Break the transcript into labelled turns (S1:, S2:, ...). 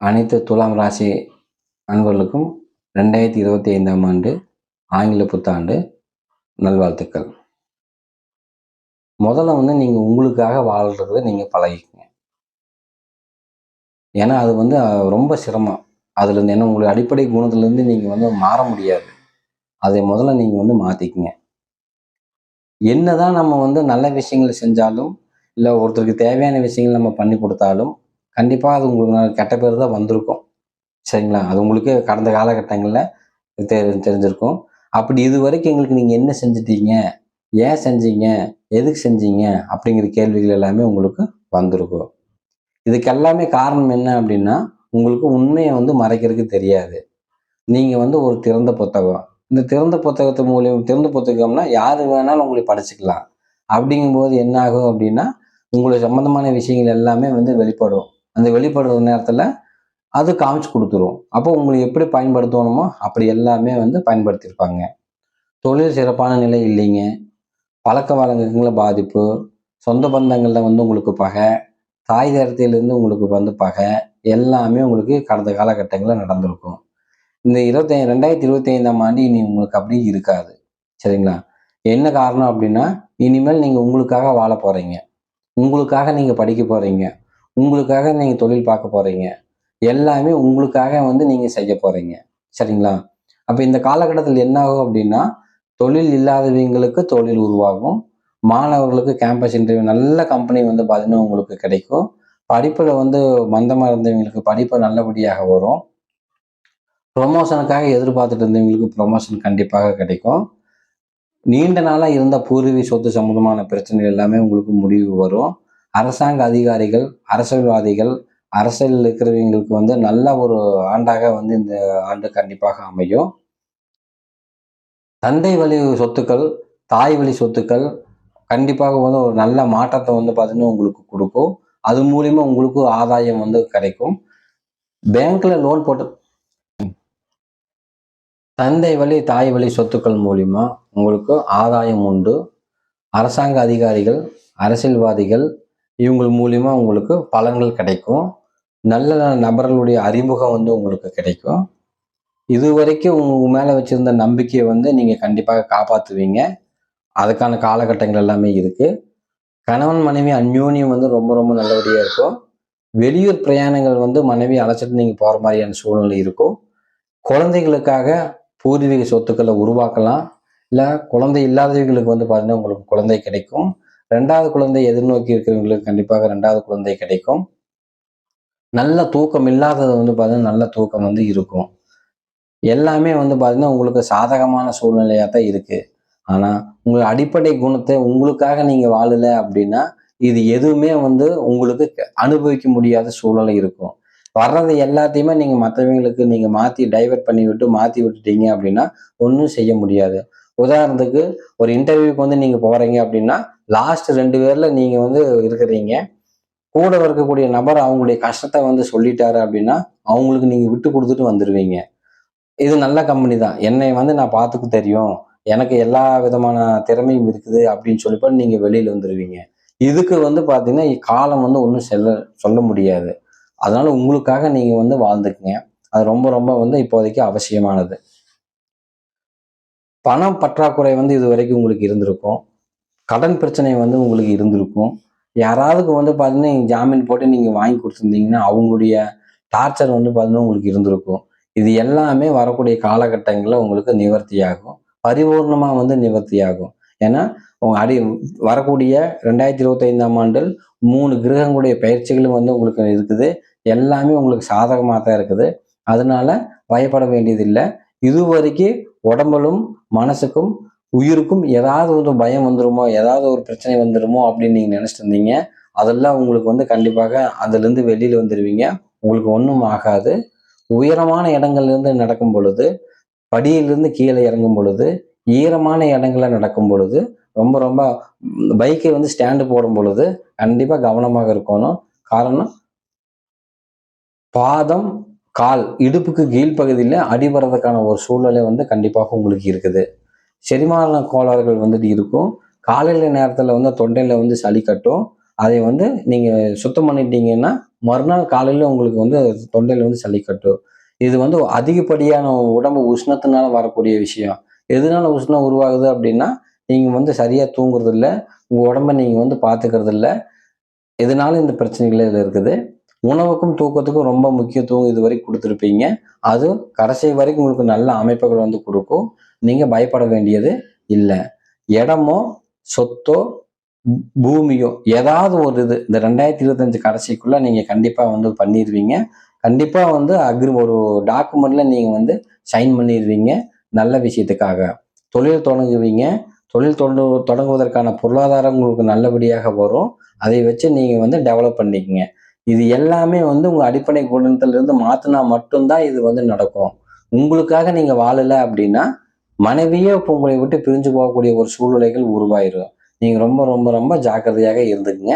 S1: அனைத்து துலாம் ராசி அன்பர்களுக்கும் ரெண்டாயிரத்தி இருபத்தி ஐந்தாம் ஆண்டு ஆங்கில புத்தாண்டு நல்வாழ்த்துக்கள். முதல்ல வந்து நீங்கள் உங்களுக்காக வாழ்கிறத நீங்கள் பழகிக்கங்க. ஏன்னா அது வந்து ரொம்ப சிரமம். அதுலேருந்து ஏன்னா உங்களுடைய அடிப்படை குணத்துலேருந்து நீங்கள் வந்து மாற முடியாது. அதை முதல்ல நீங்கள் வந்து மாற்றிக்கங்க என்னதான் நம்ம வந்து நல்ல விஷயங்களை செஞ்சாலும் இல்லை ஒருத்தருக்கு தேவையான விஷயங்கள் நம்ம பண்ணி கொடுத்தாலும் கண்டிப்பாக அது உங்களுக்கு கெட்ட பேர் தான் வந்திருக்கும். சரிங்களா? அது உங்களுக்கு கடந்த காலகட்டங்களில் தெ தெரிஞ்சிருக்கும். அப்படி இது வரைக்கும் எங்களுக்கு நீங்கள் என்ன செஞ்சிட்டீங்க? ஏன் செஞ்சீங்க? எதுக்கு செஞ்சீங்க? அப்படிங்கிற கேள்விகள் எல்லாமே உங்களுக்கு வந்திருக்கும். இதுக்கு எல்லாமே காரணம் என்ன அப்படின்னா உங்களுக்கு உண்மையை வந்து மறைக்கிறதுக்கு தெரியாது. நீங்கள் வந்து ஒரு திறந்த புத்தகம். இந்த திறந்த புத்தகத்து மூலியம் திறந்த புத்தகம்னா யார் வேணாலும் உங்களை படிச்சுக்கலாம். அப்படிங்கும்போது என்ன ஆகும் அப்படின்னா உங்களுக்கு சம்மந்தமான விஷயங்கள் எல்லாமே வந்து வெளிப்படும். அந்த வெளிப்படுற நேரத்தில் அது காமிச்சு கொடுத்துரும். அப்போ உங்களுக்கு எப்படி பயன்படுத்தணுமோ அப்படி எல்லாமே வந்து பயன்படுத்தியிருப்பாங்க. தொழில் சிறப்பான நிலை இல்லைங்க. பழக்க வழக்கங்களில் பாதிப்பு சொந்த பந்தங்களில் வந்து உங்களுக்கு பகை தாய் தரத்திலிருந்து உங்களுக்கு வந்து பகை எல்லாமே உங்களுக்கு கடந்த காலகட்டங்களில் நடந்திருக்கும். இந்த இருபத்தி ரெண்டாயிரத்தி இருபத்தி ஐந்தாம் ஆண்டு இனி உங்களுக்கு அப்படி இருக்காது. சரிங்களா? என்ன காரணம் அப்படின்னா இனிமேல் நீங்கள் உங்களுக்காக வாழ போகிறீங்க உங்களுக்காக நீங்கள் படிக்க போகிறீங்க உங்களுக்காக நீங்கள் தொழில் பார்க்க போகிறீங்க எல்லாமே உங்களுக்காக வந்து நீங்கள் செய்ய போகிறீங்க சரிங்களா? அப்போ இந்த காலகட்டத்தில் என்ன ஆகும் அப்படின்னா தொழில் இல்லாதவங்களுக்கு தொழில் உருவாகும். மாணவர்களுக்கு கேம்பஸ் இன்டர்வியூ நல்ல கம்பெனி வந்து பார்த்தீங்கன்னா உங்களுக்கு கிடைக்கும். படிப்பில் வந்து மந்தமாக இருந்தவங்களுக்கு படிப்பு நல்லபடியாக வரும். ப்ரொமோஷனுக்காக எதிர்பார்த்துட்டு இருந்தவங்களுக்கு ப்ரொமோஷன் கண்டிப்பாக கிடைக்கும். நீண்ட நாளாக இருந்த பூர்வீக சொத்து சம்மந்தமான பிரச்சனை எல்லாமே உங்களுக்கு முடிவு வரும். அரசாங்க அதிகாரிகள் அரசியல்வாதிகள் அரசியலில் இருக்கிறவங்களுக்கு வந்து நல்ல ஒரு ஆண்டாக வந்து இந்த ஆண்டு கண்டிப்பாக அமையும். தந்தை வழி சொத்துக்கள் தாய் வழி சொத்துக்கள் கண்டிப்பாக வந்து ஒரு நல்ல மாற்றத்தை வந்து பார்த்தீங்கன்னா உங்களுக்கு கொடுக்கும். அது மூலியமா உங்களுக்கு ஆதாயம் வந்து கிடைக்கும். பேங்க்ல லோன் போட்டு தந்தை வழி தாய் வழி சொத்துக்கள் மூலியமா உங்களுக்கு ஆதாயம் உண்டு. அரசாங்க அதிகாரிகள் அரசியல்வாதிகள் இவங்கள் மூலியமா உங்களுக்கு பலன்கள் கிடைக்கும். நல்ல நபர்களுடைய அறிமுகம் வந்து உங்களுக்கு கிடைக்கும். இது வரைக்கும் உங்க மேல வச்சிருந்த நம்பிக்கையை வந்து நீங்க கண்டிப்பாக காப்பாத்துவீங்க. அதுக்கான காலகட்டங்கள் எல்லாமே இருக்கு. கணவன் மனைவி அந்யோன்யம் வந்து ரொம்ப ரொம்ப நல்லபடியா இருக்கும். வெளியூர் பிரயாணங்கள் வந்து மனைவி அழைச்சிட்டு நீங்க போற மாதிரியான சூழ்நிலை இருக்கும். குழந்தைகளுக்காக பூர்வீக சொத்துக்களை உருவாக்கலாம். இல்லை குழந்தை இல்லாதவங்களுக்கு வந்து பார்த்தீங்கன்னா உங்களுக்கு குழந்தை கிடைக்கும். ரெண்டாவது குழந்தை எதிர்நோக்கி இருக்கிறவங்களுக்கு கண்டிப்பாக ரெண்டாவது குழந்தை கிடைக்கும். நல்ல தூக்கம் இல்லாதது வந்து பார்த்தீங்கன்னா நல்ல தூக்கம் வந்து இருக்கும். எல்லாமே வந்து பார்த்தீங்கன்னா உங்களுக்கு சாதகமான சூழ்நிலையாக தான் இருக்கு. ஆனால் உங்கள் அடிப்படை குணத்தை உங்களுக்காக நீங்கள் வாழல அப்படின்னா இது எதுவுமே வந்து உங்களுக்கு அனுபவிக்க முடியாத சூழ்நிலை இருக்கும். வர்றது எல்லாத்தையுமே நீங்கள் மற்றவங்களுக்கு நீங்கள் மாற்றி டைவர்ட் பண்ணி விட்டு மாற்றி விட்டுட்டீங்க அப்படின்னா ஒன்றும் செய்ய முடியாது. உதாரணத்துக்கு ஒரு இன்டர்வியூக்கு வந்து நீங்கள் போகிறீங்க அப்படின்னா லாஸ்ட் ரெண்டு பேரில் நீங்கள் வந்து இருக்கிறீங்க. கூட இருக்கக்கூடிய நபர் அவங்களுடைய கஷ்டத்தை வந்து சொல்லிட்டாரு அப்படின்னா அவங்களுக்கு நீங்கள் விட்டு கொடுத்துட்டு வந்துடுவீங்க இது நல்ல கம்பெனி தான். என்னை வந்து நான் பார்த்துக்க தெரியும். எனக்கு எல்லா விதமான திறமையும் இருக்குது அப்படின்னு சொல்லிப்போ நீங்கள் வெளியில் வந்துடுவீங்க இதுக்கு வந்து பார்த்தீங்கன்னா காலம் வந்து ஒன்றும் செல்ல சொல்ல முடியாது. அதனால உங்களுக்காக நீங்கள் வந்து வாழ்ந்துக்குங்க. அது ரொம்ப ரொம்ப வந்து இப்போதைக்கு அவசியமானது. பணம் பற்றாக்குறை வந்து இது வரைக்கும் உங்களுக்கு இருந்திருக்கும். கடன் பிரச்சனை வந்து உங்களுக்கு இருந்திருக்கும். யாராவதுக்கு வந்து பார்த்தீங்கன்னா நீங்கள் ஜாமீன் போட்டு நீங்கள் வாங்கி கொடுத்துருந்தீங்கன்னா அவங்களுடைய டார்ச்சர் வந்து பார்த்தீங்கன்னா உங்களுக்கு இருந்திருக்கும். இது எல்லாமே வரக்கூடிய காலகட்டங்களில் உங்களுக்கு நிவர்த்தியாகும். பரிபூர்ணமாக வந்து நிவர்த்தியாகும். ஏன்னா உங்கள் அடி வரக்கூடிய ரெண்டாயிரத்தி இருபத்தைந்தாம் ஆண்டில் மூணு கிரகங்களுடைய பயிற்சிகளும் வந்து உங்களுக்கு இருக்குது. எல்லாமே உங்களுக்கு சாதகமாக தான் இருக்குது. அதனால பயப்பட வேண்டியதில்லை. இதுவரைக்கும் உடம்பலும் மனசுக்கும் உயிருக்கும் ஏதாவது ஒரு பயம் வந்துருமோ ஏதாவது ஒரு பிரச்சனை வந்துருமோ அப்படின்னு நீங்கள் நினச்சிட்டு இருந்தீங்க அதெல்லாம் உங்களுக்கு வந்து கண்டிப்பாக அதுலேருந்து வெளியில் வந்துடுவீங்க உங்களுக்கு ஒன்றும் ஆகாது. உயரமான இடங்கள்லேருந்து நடக்கும் பொழுது படியிலிருந்து கீழே இறங்கும் பொழுது ஈரமான இடங்கள்ல நடக்கும் பொழுது ரொம்ப ரொம்ப பைக்கை வந்து ஸ்டாண்டு போடும் பொழுது கண்டிப்பாக கவனமாக இருக்கணும். காரணம் பாதம் கால் இடுப்புக்கு கீழ்ப்பகுதியில் அடிபடுறதுக்கான ஒரு சூழ்நிலை வந்து கண்டிப்பாக உங்களுக்கு இருக்குது. செரிமான கோளாறுகள் வந்துட்டு இருக்கும். காலையில் நேரத்தில் வந்து தொண்டையில் வந்து சளி கட்டும். அதை வந்து நீங்கள் சுத்தம் பண்ணிட்டீங்கன்னா மறுநாள் காலையில் உங்களுக்கு வந்து தொண்டையில் வந்து சளி கட்டும். இது வந்து அதிகப்படியான உடம்பு உஷ்ணத்தினால வரக்கூடிய விஷயம். எதனால உஷ்ணம் உருவாகுது அப்படின்னா நீங்கள் வந்து சரியாக தூங்குறது இல்லை உங்கள் உடம்ப நீங்கள் வந்து பார்த்துக்கிறது இல்லை இதனால இந்த பிரச்சனைகள் இதில் இருக்குது? உணவுக்கும் தூக்கத்துக்கும் ரொம்ப முக்கியத்துவம் இது வரைக்கும் கொடுத்துருப்பீங்க. அது கடைசி வரைக்கும் உங்களுக்கு நல்ல அமைப்புகள் வந்து கொடுக்கும். நீங்கள் பயப்பட வேண்டியது இல்லை. இடமோ சொத்தோ பூமியோ ஏதாவது ஒரு இது இந்த ரெண்டாயிரத்தி இருபத்தஞ்சு கடைசிக்குள்ள நீங்கள் கண்டிப்பாக வந்து பண்ணிடுவீங்க கண்டிப்பாக வந்து அக்ரி ஒரு டாக்குமெண்ட்ல நீங்கள் வந்து சைன் பண்ணிடுவீங்க நல்ல விஷயத்துக்காக. தொழில் தொடங்குவீங்க. தொழில் தொடங்கு தொடங்குவதற்கான பொருளாதாரம் உங்களுக்கு நல்லபடியாக வரும். அதை வச்சு நீங்கள் வந்து டெவலப் பண்ணிக்கங்க. இது எல்லாமே வந்து உங்கள் அடிப்படை குணத்திலிருந்து மாற்றினா மட்டும்தான் இது வந்து நடக்கும். உங்களுக்காக நீங்கள் வாழலை அப்படின்னா மனைவியே இப்போ உங்களை விட்டு பிரிஞ்சு போகக்கூடிய ஒரு சூழ்நிலைகள் உருவாயிரும். நீங்கள் ரொம்ப ரொம்ப ரொம்ப ஜாக்கிரதையாக இருந்துக்குங்க.